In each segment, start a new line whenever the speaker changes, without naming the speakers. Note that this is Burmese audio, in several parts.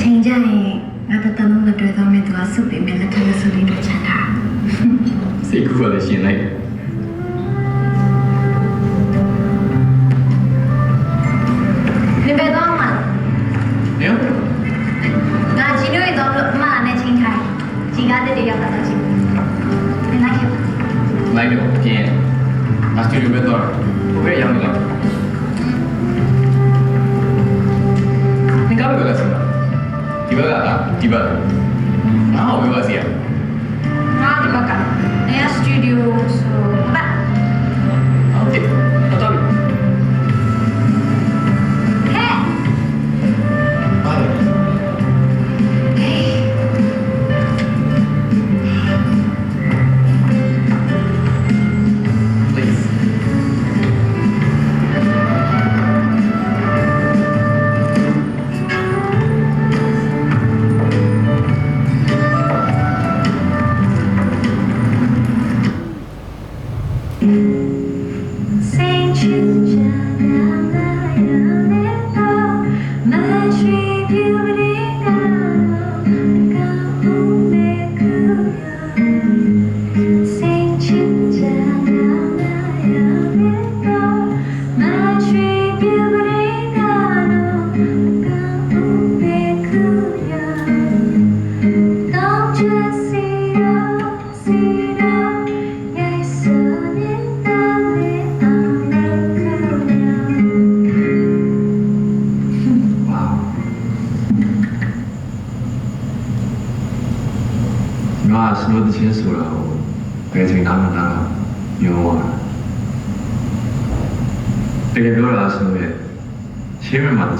ချိန်ကျရင်ငါတတလုံးလက်တွေ့သွားမယ်သူကစုပ်ပေးမယ်လက်ထပ်လက်စုပ်လေးတို့ချန်တာ
စိတ်ကူကလည်းရှင်လိုက်
ငါ့ကိုပြော
ပါစီရ
ငါဒီဘ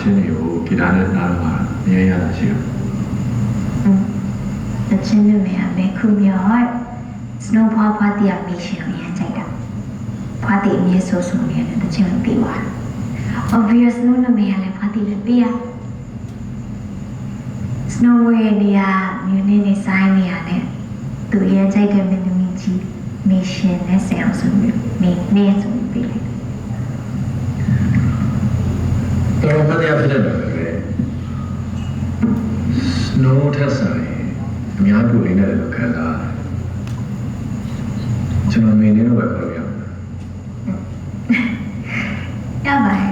ချင်းတွေကို
ဂီတာနဲ့နားတော့မှာအရင်ရတာရှိတယ်
The chin of me, I make who your heart. Snow paw party of me, she only had Jada. Party me so soon, and the chin of be one. Obvious no no me, and party the beer. Snow way in the air, you need a sign me on it. To hear Jada in the Michi, mission, and sounds of me, near to be like.
တော် တော်များများဖြစ်တဲ့တယ်ပဲ snow ထက်ဆိုင်အများပူနေတယ်လို့ခံစားရတယ်ကျွန်တော်မင်းနေတော့ပဲခေါ်လို့ရအောင်
ရပါတယ်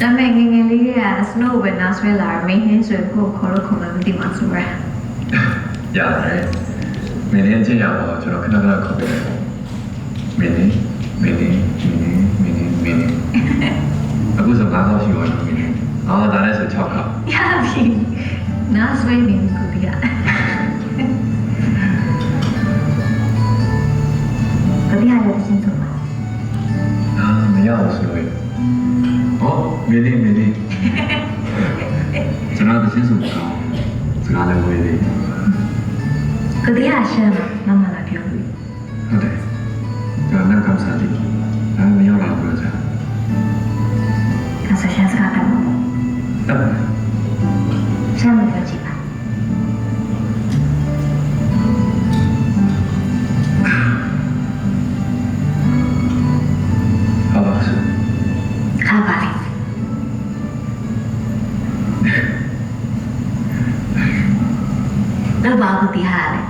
ဒါပေမဲ့ငယ်ငယ်လေးက snow ပဲနားဆွဲလာမင်းဟင်းဆိုကိုခေါ်လို့ခေါ်မှမသိမှဆိုရယ်
ရတယ်မင်းနေချင်းရပါတော့ကျွန်တော်ခဏခဏခေါ်ပေးတယ်မင်းနေမင်းနေမင်းနေမင်းနေမင်းနေ အခုဆို9ခေါက်ရှိပါတော့မင်းနေအော်ဒါလည်းဆို6ခေါက်
ရပြီနားဆွဲနေကိုပြရဘာပြရလဲစဉ်းစားပါ
အာမရအောင်ဆိုလို့ဟောမင်းနေမင်းနေကျွန်တော်တချင်းဆိုတော့စကားလည်းဝေးသေးတယ်
ကိုပြရရှမ်းမမလာပြောဘူး
ဟုတ်တယ်ကျွန်တော်လည်းကောင်းစားတယ် ရှ
မ်းမပြောချင်ပါ
ဟုတ်ပါဆို
ခါပါလေတော့ဘာကိုပြရလဲ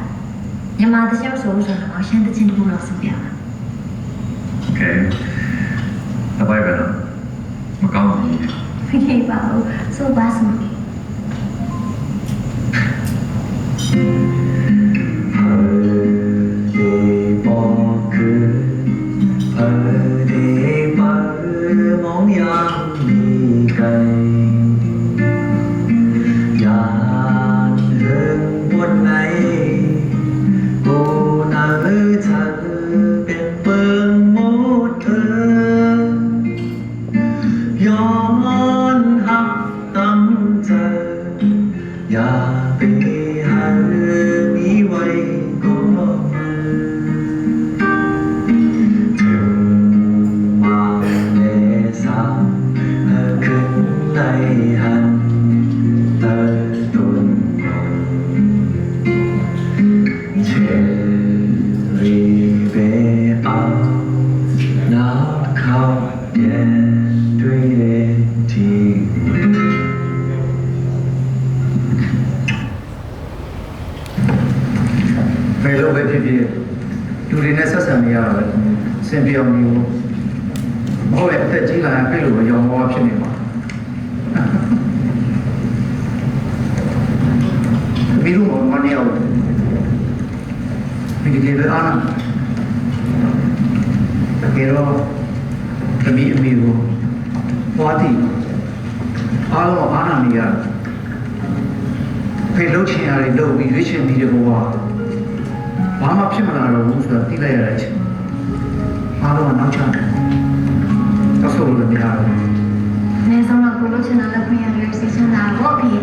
ညီမတချောဆိုဆိုတော့ရှမ်းတချင်းတူလို့ဆိုပြပါ
โอเคတပိုက်ပဲတော့မကောင်းဘူး
ဖိပါဘူးဆို
ဒီဒီ
လည်းအားနာတကယ်တော့တမီးအမေကိုပွားတိအားလုံးအားနာနေရတယ်ဖေလှုပ်ချင်ရတယ်လှုပ်ပြီးရွေးချယ်ပြီးတဲ့ဘဝဘာမှဖြစ်မလာတော့ဘူးဆိုတာသိလိုက်ရတဲ့အချိန်အားလုံးကနောက်ကျတယ်အဆိုးလို့မရဘူး။
နေဆုံးတော့ကိုလိုချင်တာလက်ခွင့်ရတယ်စိတ်ချမ်းသာတော့ပြီ
ဒီ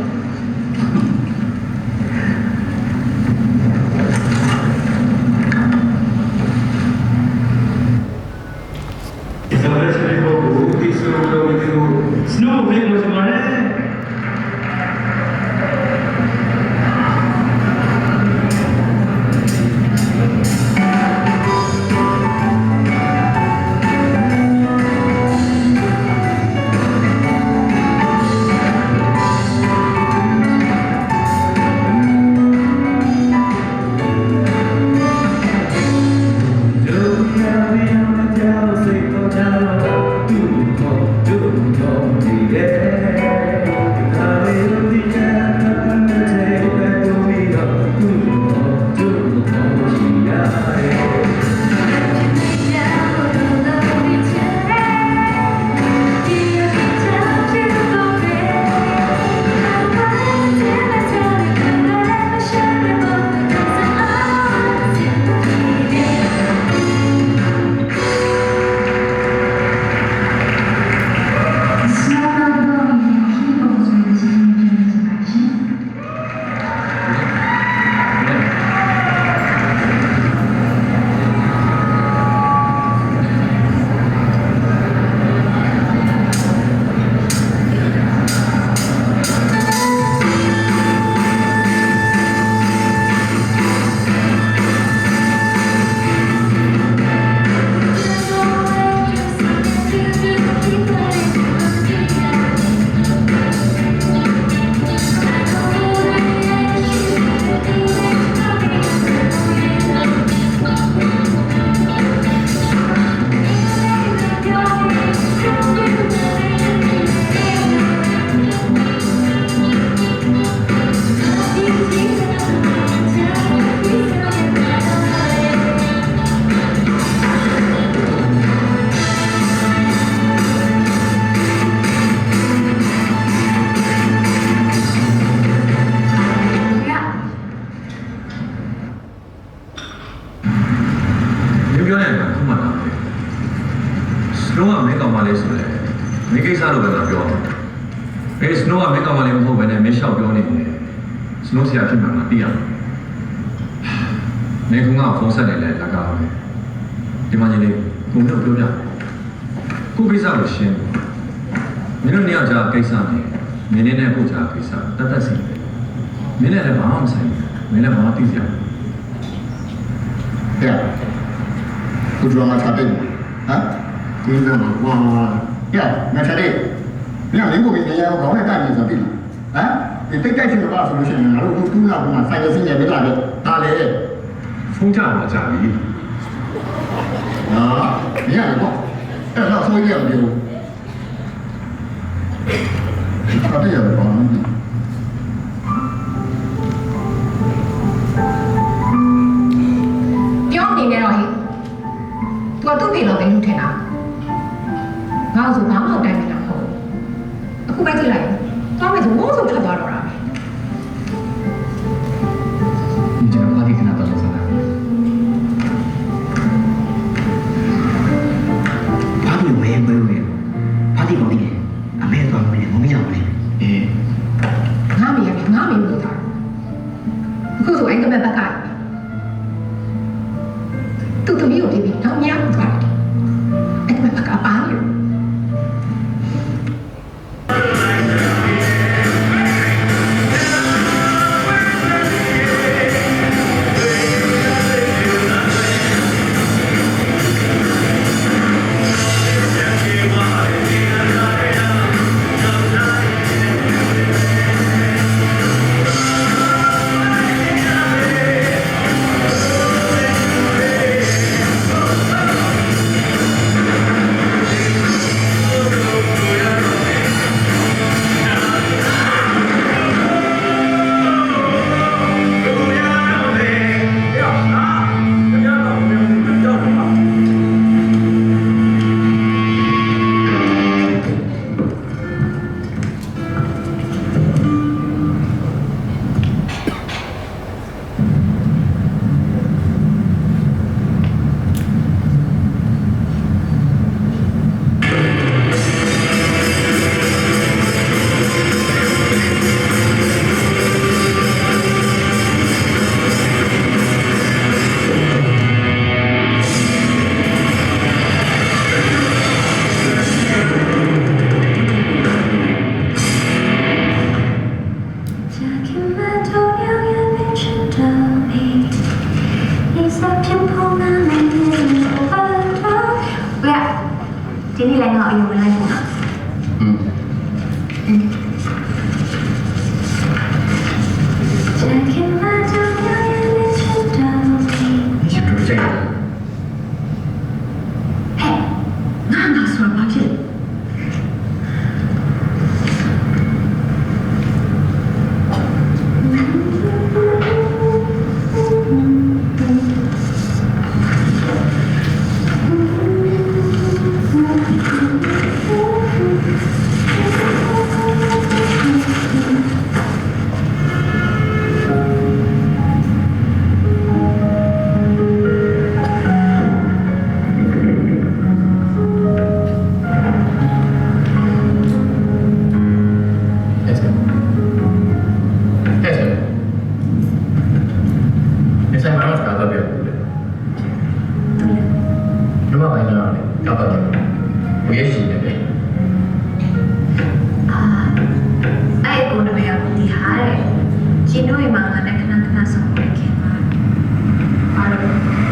လျှောက်ပြော
နေတယ်စလုံးဆရာဖြစ်မှာမသိရဘူးနေကုန်းကဖုန်းဆက်နေလဲလကားပဲဒီမှာကြီးလေးကိုမျိုးပြောပြကိုကိစ္စကိုရှင်းမင်းတို့နှစ်ယောက်ကြားကိစ္စနဲ့မင်းနဲ့ကိုကြားကိစ္စတတ်တတ်စီမင်းနဲ့လည်းဘာမှမဆိုင်ဘူးမင်းလည်းဘာမှသိစရာ
ဟဲ့ကိုကြောင်မထားတယ်ဟမ်ဒီလိုမှာဟဲ့မထားတယ်မင်းကလင်းကိုပြနေရအောင်ခေါင်းနဲ့တိုက်နေဆိုပြီဟမ် ဒီတိတ်တိုက်ဆိုတာဆိုလို့ရှိရင်ငါတို့ကတူးလာ
ကဆိုင်ရစင်း
ရပြလာတဲ့ဒါလေဖုံးကြမှာကြာပြီနော်ညရတော့အဲ့တော့ဆိုရ
ပြီဘာပြရလဲဘာလဲူကသူ့ပြင်တော့ပဲလူထင်တာငါ့ဆိုဘာမှတိုင်နေတာမဟုတ်အခုပဲကြည့်လိုက်သွားမယ်ဆိုမိုးစုံထွက်သွားတော့
မဲ့ဘ
က်ကသူ့သမီးကိုဒီပြီးတော့ညောင်းသွားတယ်အဲ့ကမဲ့ဘက်ကပါ
เนี่ยที่นี่แรงเหา
อยู่อะไร
อยู่นะ ရှင်တို့ရဲ့မှာငါနဲ့ခဏခဏဆောင်ရခင်ပါဘာလို့
ဟုတ်ကဲ့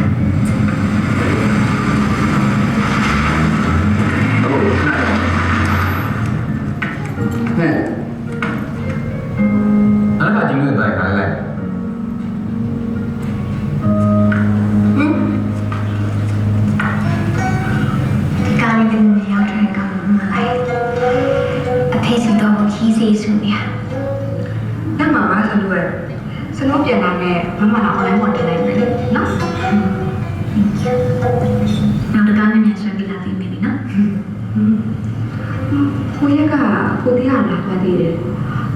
ဟဲ့အဲ့ဒါကြီးလို့တိုက်ခိုင်းလိုက်
ဒီကားလေးကလည်းရောက်တဲ့ကောင်မလိုက်အဖေစီတော့ခီးစီစုနေ
တက် မှာပါဆလူရဲ့ဆလူပြန်လာနဲ့မမလာ online ပေါ်တင်လိုက်မယ်လေနော်
နောက်တစ်ကားနဲ့မြန်ဆွဲပြီးလာပြီးပြီနော်
ကိုရက်ကကိုတီးရလာသွားသေးတယ်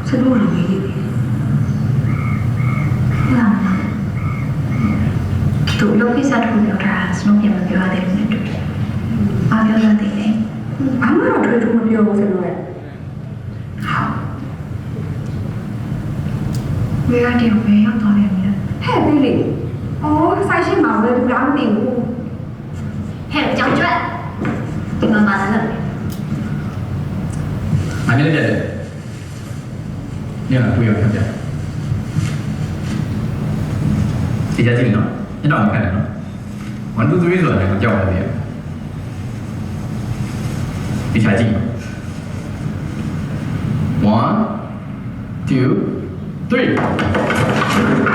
ဆလူကလည်းမေးနေတယ်
ဟုတ်လားသူလောကိစ္စတစ်ခုပြောတာစနိုးပြန်မပြောရသေးဘူးနဲ့တူတယ်။ဘာပြောရသေးလဲ
ဘာမှတော့တွေ့ထူးမပြောဘူးဆ လူရဲ့။
ဝေရတဲ့ဝေရောက်သွားတယ်မြေ
ဟဲ့ပြီလေအော်ဆိုင်ရှိမှာပဲသူလားမသိဘူး။
ဟဲ့ကြောင်ကျွတ်။ဒီမှာပါလား
မနေ့ကတည်းကညကတွေ့ရခက်ကြဒီကြကြည့်နော်ညတော့မခက်နဲ့နော်1 2 3ဆိုတာလည်းကြောက်ရတယ်ဒီချာကြည့်1 2 3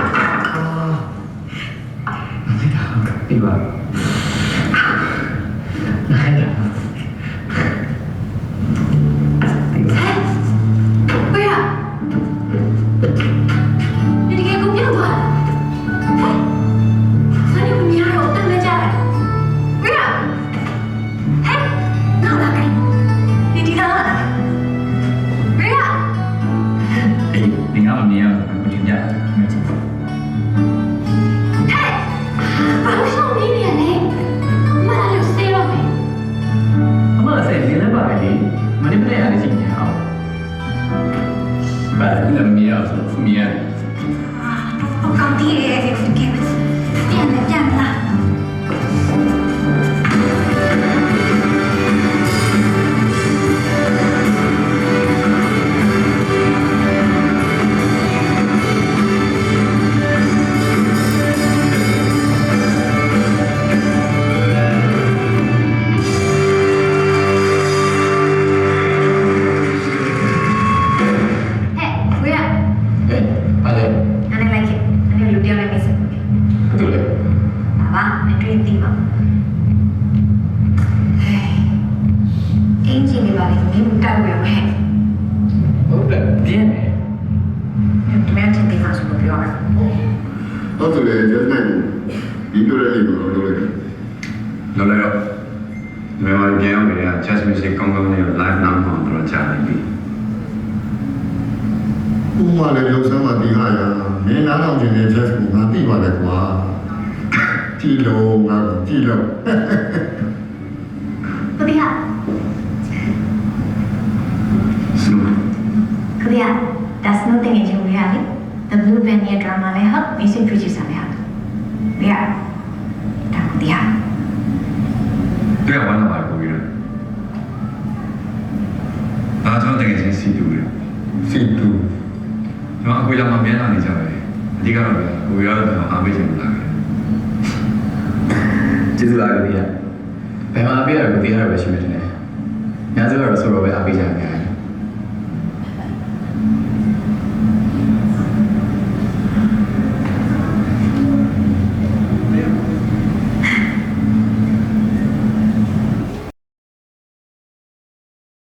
မြန်မာပြန်ရောက်နေတာ just music ကောင်းကောင်းလေးကို live နားမှာတော့ကြားနေပြီ
ဥမာလည်းလုံဆမ်းမှဒီဟာရမင်းနားထောင်ခြင်းနဲ့ jazz ကိုငါသိပါတယ်ကွာကြည်လုံးငါကြည်လုံး
ခရီးဟာ
စနူ
ခရီးဟာ that's no thing in you ရလေ the blue vanilla drama လည်းဟုတ် music producer လည်းဟုတ်ဝေးရဒါခရီးဟာ
တွေ့ရဝမ်းသာပါတယ်ကိုကြီးရအားကျွန်တော်တကယ်ချင်းစီတူတယ်
စီတူ
ကျွန်တော်အကွေလာမှာမြန်လာနေကြတယ်အဓိကတော့ကိုကြီးရတော့အားပေးချင်လာတယ်
ကျေးဇူးလားကိုဒီကဘယ်မှာပြရကိုဒီရပဲရှိမယ်တဲ့ညာစုကတော့ဆိုတော့ပဲအားပေးကြတယ်